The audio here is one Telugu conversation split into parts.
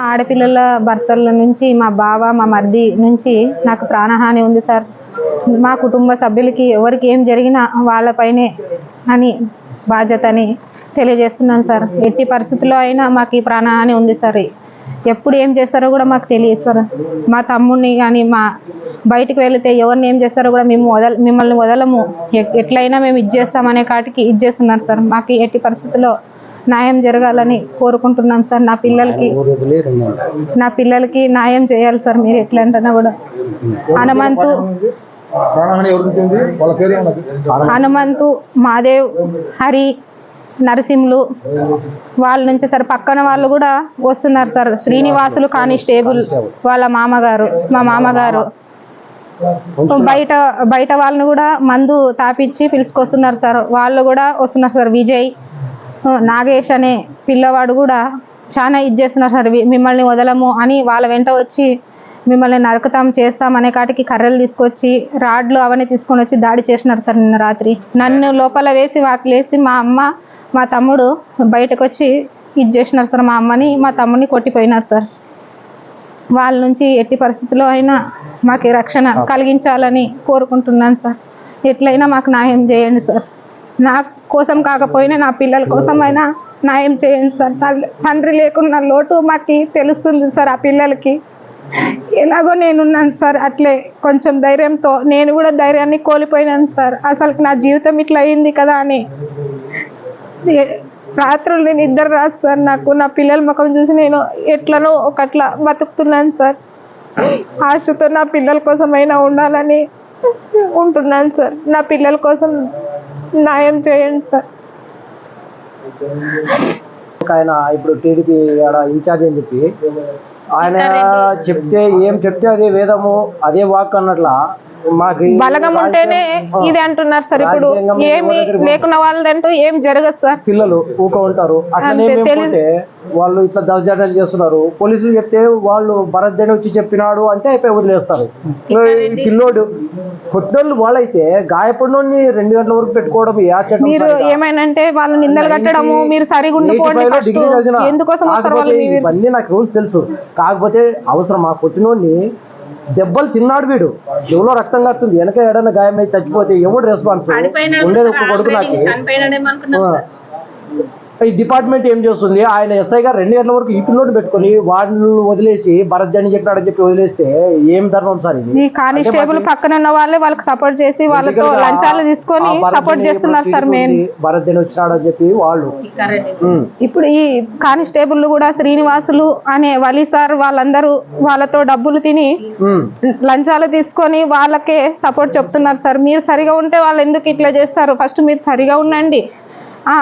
ఆడపిల్లల భర్తల నుంచి మా బావ మా మర్ది నుంచి నాకు ప్రాణహాని ఉంది సార్. మా కుటుంబ సభ్యులకి ఎవరికి ఏం జరిగినా వాళ్ళపైనే అని బాధ్యత అని తెలియజేస్తున్నాను సార్. ఎట్టి పరిస్థితుల్లో అయినా మాకు ఈ ప్రాణహాని ఉంది సార్. ఎప్పుడు ఏం చేస్తారో కూడా మాకు తెలియదు సార్. మా తమ్ముడిని కానీ మా బయటకు వెళితే ఎవరిని ఏం చేస్తారో కూడా మేము వదల మిమ్మల్ని వదలము. ఎ- ఎట్లయినా మేము ఇది చేస్తామనే కాటికి ఇది చేస్తున్నారు సార్. మాకు ఎట్టి పరిస్థితుల్లో న్యాయం జరగాలని కోరుకుంటున్నాం సార్. నా పిల్లలకి నా పిల్లలకి న్యాయం చేయాలి సార్ మీరు ఎట్లా అంటున్నా కూడా. హనుమంతు హనుమంతు మాదేవ్ హరి నరసింహులు వాళ్ళ నుంచి సార్. పక్కన వాళ్ళు కూడా వస్తున్నారు సార్. శ్రీనివాసులు కానిస్టేబుల్ వాళ్ళ మామగారు మా మామగారు. బయట బయట వాళ్ళని కూడా మందు తాపిచ్చి పిలుచుకొస్తున్నారు సార్. వాళ్ళు కూడా వస్తున్నారు సార్. విజయ్ నాగేష్ అనే పిల్లవాడు కూడా చాలా ఇది చేస్తున్నారు సార్. మిమ్మల్ని వదలము అని వాళ్ళ వెంట వచ్చి మిమ్మల్ని నరకతాం చేస్తాం అనే కాటికి కర్రలు తీసుకొచ్చి రాడ్లు అవన్నీ తీసుకొని వచ్చి దాడి చేసినారు సార్ నిన్న రాత్రి. నన్ను లోపల వేసి వాకిలేసి మా అమ్మ మా తమ్ముడు బయటకు వచ్చి ఇది చేసినారు సార్ మా అమ్మని మా తమ్ముడిని కొట్టిపోయినారు సార్. వాళ్ళ నుంచి ఎట్టి పరిస్థితుల్లో అయినా మాకు రక్షణ కలిగించాలని కోరుకుంటున్నాను సార్. ఎట్లయినా మాకు న్యాయం చేయండి సార్. నా కోసం కాకపోయినా నా పిల్లల కోసం అయినా న్యాయం చేయండి సార్? తండ్రి లేకున్న లోటు మాకు తెలుస్తుంది సార్ ఆ పిల్లలకి. ఎలాగో నేనున్నాను సార్ అట్లే కొంచెం ధైర్యంతో నేను కూడా ధైర్యాన్ని కోల్పోయినాను సార్. అసలు నా జీవితం ఇట్లా అయింది కదా అని. రాత్రులు నేను ఇద్దరు రాదు సార్ నాకు. నా పిల్లల ముఖం చూసి నేను ఎట్లనో ఒకట్లా బతుకుతున్నాను సార్. ఆశతో నా పిల్లల కోసమైనా ఉండాలని ఉంటున్నాను సార్. నా పిల్లల కోసం న్యాయం చేయండి సార్. ఒక ఆయన ఇప్పుడు టీడీపీ ఆడ ఇన్ఛార్జ్ అని చెప్పి ఆయన చెప్తే ఏం చెప్తే అదే వేదము అదే వాక్ అన్నట్ల బలగం ఉంటేనే ఇది అంటున్నారు సార్. ఇప్పుడు ఏమి లేకున్న వాళ్ళదంటూ ఏం జరగదు సార్. పిల్లలు ఊక ఉంటారు. వాళ్ళు ఇట్లా దౌర్జన్యాలు చేస్తున్నారు. పోలీసులు చెప్తే వాళ్ళు భరత్ వచ్చి చెప్పినాడు అంటే అయిపోయి వదిలేస్తారు. పిల్లోడు కొట్టినోళ్ళు వాళ్ళైతే గాయపడినోడిని రెండు గంటల వరకు పెట్టుకోవడం మీరు సరిగా? ఏమైనంటే వాళ్ళు నిందలు కట్టడము మీరు సరిగా ఉండిపోండి 85 లో ఫస్ట్. డిగ్రీ చదివిన. ఎందుకోసం ఇవన్నీ నాకు రూల్స్ తెలుసు. కాకపోతే అవసరం ఆ కొట్టినోడిని దెబ్బలు తిన్నాడు వీడు. చెవులో రక్తం కడుతుంది. వెనక ఏడన్నా గాయమై చచ్చిపోతే ఎవడు రెస్పాన్స్ ఉండేది ఒక కొడుకు నాకు. ఈ డిపార్ట్మెంట్ ఏం చేస్తుంది? ఆయన ఎస్ఐ గారు రెండు గంటల వరకు ఈ పిల్లోని పెట్టుకొని వాళ్ళు వదిలేసి భరత్ అని చెప్పినాడని చెప్పి వదిలేస్తే ఏం ధర్మం సార్ ఇది? ఈ కానిస్టేబుల్ పక్కన ఉన్న వాళ్ళే వాళ్ళకి సపోర్ట్ చేసి వాళ్ళతో లంచాలు తీసుకొని సపోర్ట్ చేస్తున్నారు సార్ మెయిన్ భరత్ అని వచ్చినాడని చెప్పి వాళ్ళు. ఇప్పుడు ఈ కానిస్టేబుల్ కూడా శ్రీనివాసులు అనే వలి సార్ వాళ్ళందరూ వాళ్ళతో డబ్బులు తిని. లంచాలు తీసుకొని వాళ్ళకే సపోర్ట్ చెప్తున్నారు సార్. మీరు సరిగా ఉంటే వాళ్ళు ఎందుకు ఇట్లా చేస్తారు? ఫస్ట్ మీరు సరిగా ఉండండి.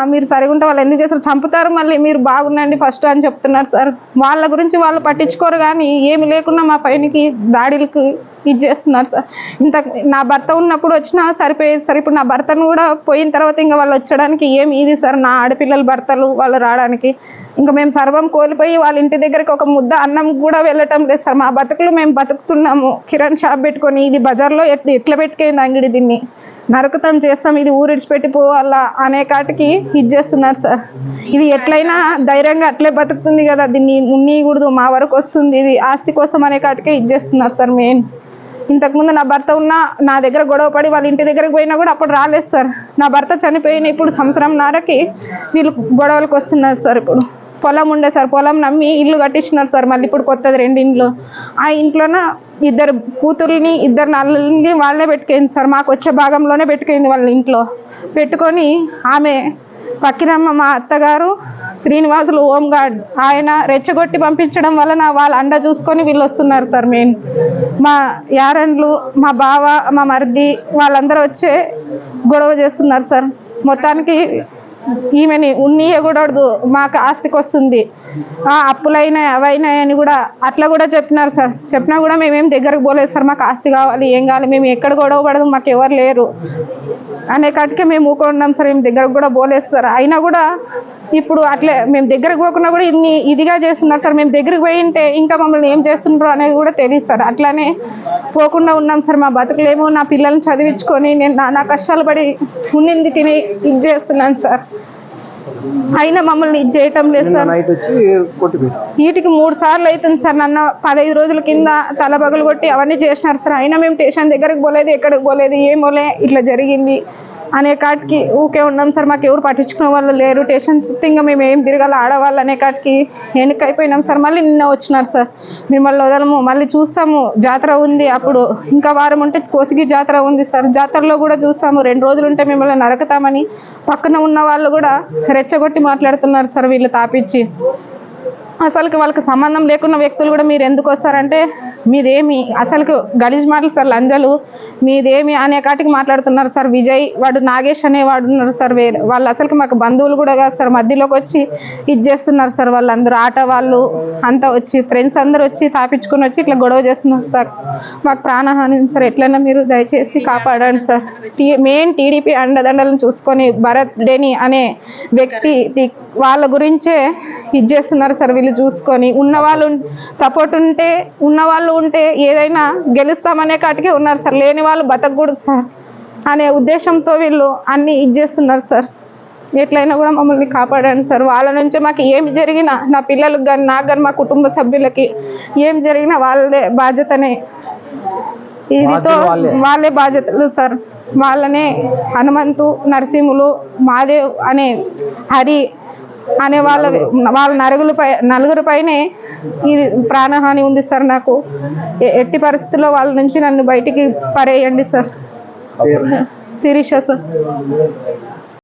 మీరు సరిగా ఉంటే వాళ్ళు ఎందుకు చేస్తారు? చంపుతారు మళ్ళీ మీరు బాగుండండి ఫస్ట్ అని చెప్తున్నారు సార్. వాళ్ళ గురించి వాళ్ళు పట్టించుకోరు కానీ ఏమి లేకున్నా మా పైనకి దాడులకు ఇది చేస్తున్నారు సార్. ఇంత నా భర్త ఉన్నప్పుడు వచ్చినా సరిపోయేది సార్ ఇప్పుడు నా భర్తను కూడా పోయిన తర్వాత ఇంకా వాళ్ళు వచ్చడానికి ఏం ఇది సార్? నా ఆడపిల్లల భర్తలు వాళ్ళు రావడానికి. ఇంకా మేము సర్వం కోల్పోయి వాళ్ళ ఇంటి దగ్గరికి ఒక ముద్ద అన్నం కూడా వెళ్ళటం లేదు సార్. మా బతుకులు మేము బతుకుతున్నాము. కిరణ్ షాప్ పెట్టుకొని ఇది బజార్లో ఎట్లా ఎట్లా పెట్టుకైంది అంగడి దీన్ని? నరకతం చేస్తాం ఇది ఊరిడిచిపెట్టి పోవాలా అనే కాటికి ఇది చేస్తున్నారు సార్. ఇది ఎట్లయినా ధైర్యంగా అట్లే బతుకుతుంది కదా దీన్ని ఉన్నీయకూడదు మా వరకు వస్తుంది ఇది ఆస్తి కోసం అనే కాటికే ఇది చేస్తున్నారు సార్ మెయిన్. ఇంతకుముందు నా భర్త ఉన్న నా దగ్గర గొడవ పడి వాళ్ళ ఇంటి దగ్గరకు పోయినా కూడా అప్పుడు రాలేదు సార్. నా భర్త చనిపోయిన ఇప్పుడు సంవత్సరం నారకి వీళ్ళు గొడవలకు వస్తున్నారు సార్ ఇప్పుడు. పొలం ఉండే సార్ పొలం నమ్మి ఇల్లు కట్టించినారు సార్ మళ్ళీ ఇప్పుడు కొత్తది రెండు ఇండ్లు. ఆ ఇంట్లోన ఇద్దరు కూతుర్ని ఇద్దరు నల్లని వాళ్ళే పెట్టుకుంది సార్. మాకు వచ్చే భాగంలోనే పెట్టుకుంది వాళ్ళ ఇంట్లో. పెట్టుకొని ఆమె పక్కినమ్మ మా అత్తగారు శ్రీనివాసులు హోమ్ గార్డ్ ఆయన రెచ్చగొట్టి పంపించడం వలన వాళ్ళ అండ చూసుకొని వీళ్ళు వస్తున్నారు సార్ మెయిన్. మా యారండ్లు మా బావ మా మరిది వాళ్ళందరూ వచ్చే గొడవ చేస్తున్నారు సార్. మొత్తానికి ఈమెని ఉన్నీయకూడదు మాకు ఆస్తికి వస్తుంది. ఆ, అప్పులైనాయి అవైనాయి అని కూడా అట్లా కూడా చెప్పినారు సార్. చెప్పినా కూడా మేమేం దగ్గరకు పోలేదు సార్. మాకు ఆస్తి కావాలి ఏం కావాలి మేము ఎక్కడ గొడవ పడదు మాకు ఎవరు లేరు. అనే కాటికే మేము ఊకొన్నాం సార్ మేము దగ్గరకు కూడా పోలేదు సార్. అయినా కూడా ఇప్పుడు అట్లే మేము దగ్గరకు పోకుండా కూడా ఇన్ని ఇదిగా చేస్తున్నారు సార్. మేము దగ్గరికి పోయి ఉంటే ఇంకా మమ్మల్ని ఏం చేస్తున్నారు అనేది కూడా తెలియదు సార్. అట్లానే పోకుండా ఉన్నాం సార్ మా బతుకులేమో. నా పిల్లల్ని చదివించుకొని నేను నానా కష్టాలు పడి ఉండింది తిని ఇది చేస్తున్నాను సార్. అయినా మమ్మల్ని ఇది చేయటం లేదు సార్. వీటికి మూడు సార్లు అవుతుంది సార్ నన్ను. పదహైదు రోజుల కింద తల పగలు కొట్టి అవన్నీ చేసినారు సార్. అయినా మేము స్టేషన్ దగ్గరికి పోలేదు ఎక్కడికి పోలేదు ఏం పోలే ఇట్లా జరిగింది. అనే కాటికి ఊకే ఉన్నాం సార్. మాకు ఎవరు పట్టించుకునే వాళ్ళు లేరు. టేషన్ చుట్టింగ్ ఇంకా మేము ఏం తిరగాల ఆడవాళ్ళు అనే కాటికి వెనక్కి అయిపోయినాం సార్. మళ్ళీ నిన్న వచ్చినారు సార్. మిమ్మల్ని వదలము. మళ్ళీ చూస్తాము. జాతర ఉంది అప్పుడు. ఇంకా వారం ఉంటే కోసిగి జాతర ఉంది సార్. జాతరలో కూడా చూస్తాము. రెండు రోజులు ఉంటే మిమ్మల్ని నరకతామని పక్కన ఉన్న వాళ్ళు కూడా రెచ్చగొట్టి మాట్లాడుతున్నారు సార్ వీళ్ళు తాపించి. అసలుకి వాళ్ళకి సంబంధం లేకున్న వ్యక్తులు కూడా మీరు ఎందుకు వస్తారంటే మీదేమి అసలుకి గలీజ్ మాటలు సార్ లంజలు. మీదేమి అనే కాటికి మాట్లాడుతున్నారు సార్ విజయ్. వాడు నాగేష్ అనేవాడు ఉన్నారు సార్ వేరే వాళ్ళు అసలుకి మాకు బంధువులు కూడా కాదు సార్ మధ్యలోకి వచ్చి ఇది చేస్తున్నారు సార్ వాళ్ళందరూ. ఆట వాళ్ళు అంతా వచ్చి ఫ్రెండ్స్ అందరూ వచ్చి తాపించుకొని వచ్చి ఇట్లా గొడవ చేస్తున్నారు సార్. మాకు ప్రాణహాని ఉంది సార్ ఎట్లైనా మీరు దయచేసి కాపాడండి సార్. టీ మెయిన్ టీడీపీ అండదండలను చూసుకొని భరత్ డేని అనే వ్యక్తి వాళ్ళ గురించే ఇది చేస్తున్నారు సార్ వీళ్ళు చూసుకొని. ఉన్న వాళ్ళు సపోర్ట్ ఉంటే ఉన్న వాళ్ళు ఉంటే ఏదైనా గెలుస్తామనే కాటికే ఉన్నారు సార్. లేని వాళ్ళు బతకూడదు సార్ అనే ఉద్దేశంతో వీళ్ళు అన్ని ఇది చేస్తున్నారు సార్. ఎట్లయినా కూడా మమ్మల్ని కాపాడండి సార్. వాళ్ళ నుంచి మాకు ఏమి జరిగినా నా పిల్లలకు కానీ నాకు కానీ మా కుటుంబ సభ్యులకి ఏం జరిగినా వాళ్ళదే బాధ్యతనే. ఇదితో. వాళ్ళే బాధ్యతలు సార్. వాళ్ళనే హనుమంతు నరసింహులు మాదేవ్ అనే హరి అనే వాళ్ళ వాళ్ళ నలుగురు పై నలుగురు పైనే ఇది ప్రాణహాని ఉంది సార్ నాకు. ఎట్టి పరిస్థితుల్లో వాళ్ళ నుంచి నన్ను బయటికి పడేయండి సార్. శిరీష సార్.